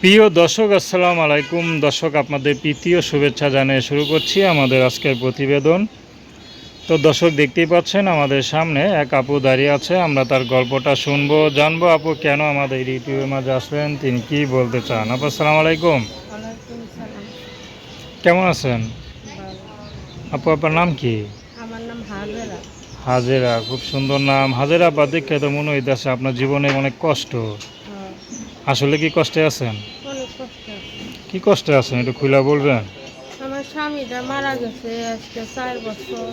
প্রিয় দর্শক আসসালাম আলাইকুম। দর্শক আপনাদের প্রীতীয় শুভেচ্ছা জানিয়ে শুরু করছি আমাদের আজকের প্রতিবেদন। তো দর্শক দেখতেই পাচ্ছেন আমাদের সামনে এক আপু দাঁড়িয়ে আছে। আমরা তার গল্পটা শুনব জানব আপু কেন আমাদের ইউটিউবের মাঝে আসলেন তিনি কি বলতে চান? আপু আসসালাম আলাইকুম। কেমন আছেন? আপু আপনার নাম কি? আমার নাম হাজেরা। হাজেরা খুব সুন্দর নাম। হাজেরা বা দেখে তো মনে হইতেছে আপনার জীবনে অনেক কষ্ট। আসলে কি কষ্টে আছেন? অনেক কষ্ট। কি কষ্টে আছেন? একটু খুলে বলবেন। আমার স্বামীটা মারা গেছে আজকে চার বছর।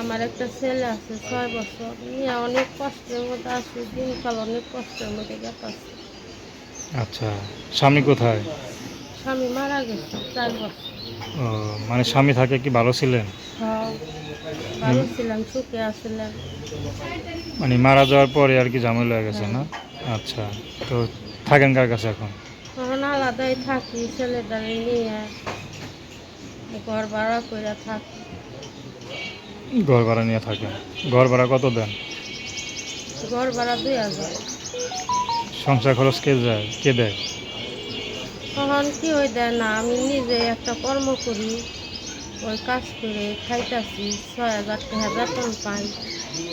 আমার একটা ছেলে আছে ছয় বছর। নিয়ে অনেক কষ্টের মধ্যে আছে দিনকাল অনেক কষ্টের মধ্যে গেছে আচ্ছা স্বামী কোথায়? স্বামী মারা গেছে চার বছর। ও মানে স্বামী থাকে কি ভালো ছিলেন? হ্যাঁ ভালো ছিলাম সুখে আসছিলাম মানে মারা যাওয়ার পরে আর কি ঝামেলা হয়ে গেছে না? আচ্ছা তো থাকেন কার কাছে এখন? তখন আলাদাই থাকি ছেলেটারে নিয়ে। ঘর ভাড়া করে থাকি। ঘর ভাড়া নিয়ে থাকেন। ঘর ভাড়া কত দেন? ঘর ভাড়া দুই হাজার। সংসার খরচ কে যায় কে দেয়? তখন কি হয়ে দেয় না আমি নিজে একটা কর্ম করি। ওই কাজ করে খাইতাছি ছয় হাজার টাকা বেতন পাই।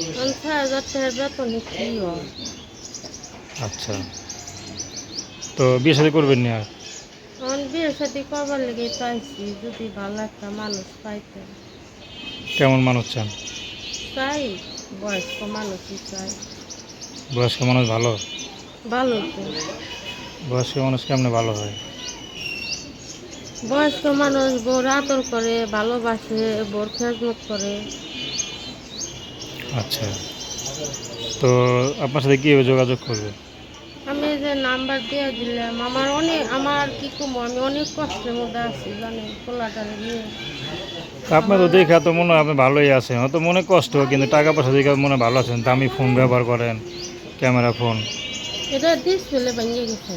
তখন ছয় হাজার টাকা বেতনে কি হয়? আচ্ছা। তো বিয়ে সাথে করবেন না আর? বিয়ের সাথে করবার লেগে চাইছি যদি ভালো একটা মানুষ পাইতে। কেমন মানুষ চান? চাই বয়স্ক মানুষই চাই। বয়স্ক মানুষ ভালো? ভালো তো। বয়স্ক মানুষ কেমনে ভালো হয়? বয়স্ক মানুষ বোর আদর করে ভালোবাসে বোর খেজমত করে। আচ্ছা। তো আপনার সাথে কীভাবে যোগাযোগ করবে? নাম্বার দিয়ে দিলাম। আমার অনেক আমার কি কম আমি অনেক কষ্টের মধ্যে আছি জানেন পোলাটারে নিয়ে। আপনার তো দেখে তো মনে হয় আপনি ভালোই আছেন। হয়তো মনে কষ্ট কিন্তু টাকা পয়সা দেখে মনে ভালো আছেন। দামি ফোন ব্যবহার করেন ক্যামেরা ফোন। এটা ডিসপ্লে ভেঙে গেছে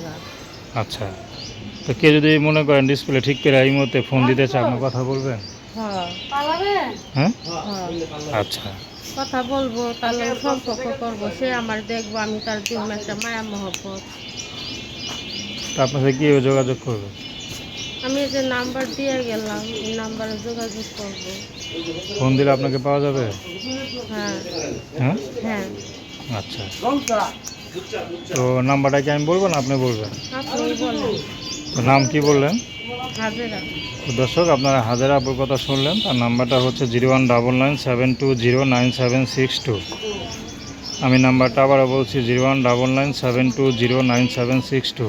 আচ্ছা। তো কে যদি মনে করেন ডিসপ্লে ঠিক করে এই মুহূর্তে ফোন দিতে চায় আপনি কথা বলবেন? হ্যাঁ। হ্যাঁ? হ্যাঁ। আচ্ছা। কথা বলব তাহলে সম্পর্ক করব। সে আমার দেখব আমি তার দিব একটা মায়া মহব্বত। তা আপনার সাথে কীভাবে যোগাযোগ করবে? আমি যে নাম্বার দিয়ে গেলাম এই নাম্বারে যোগাযোগ করব। ফোন দিলে আপনাকে পাওয়া যাবে? হ্যাঁ। হ্যাঁ? হ্যাঁ। আচ্ছা। তো নাম্বারটা কি আমি বলব না আপনি বলবেন? আপনি বলেন। তো নাম কি বললেন? হাজেরা। দর্শক আপনারা হাজার আপুর কথা শুনলেন তার নাম্বারটা হচ্ছে zero one double nine seven two zero nine seven six two. আমি নাম্বারটা আবারও বলছি zero one double nine seven two zero nine seven six two.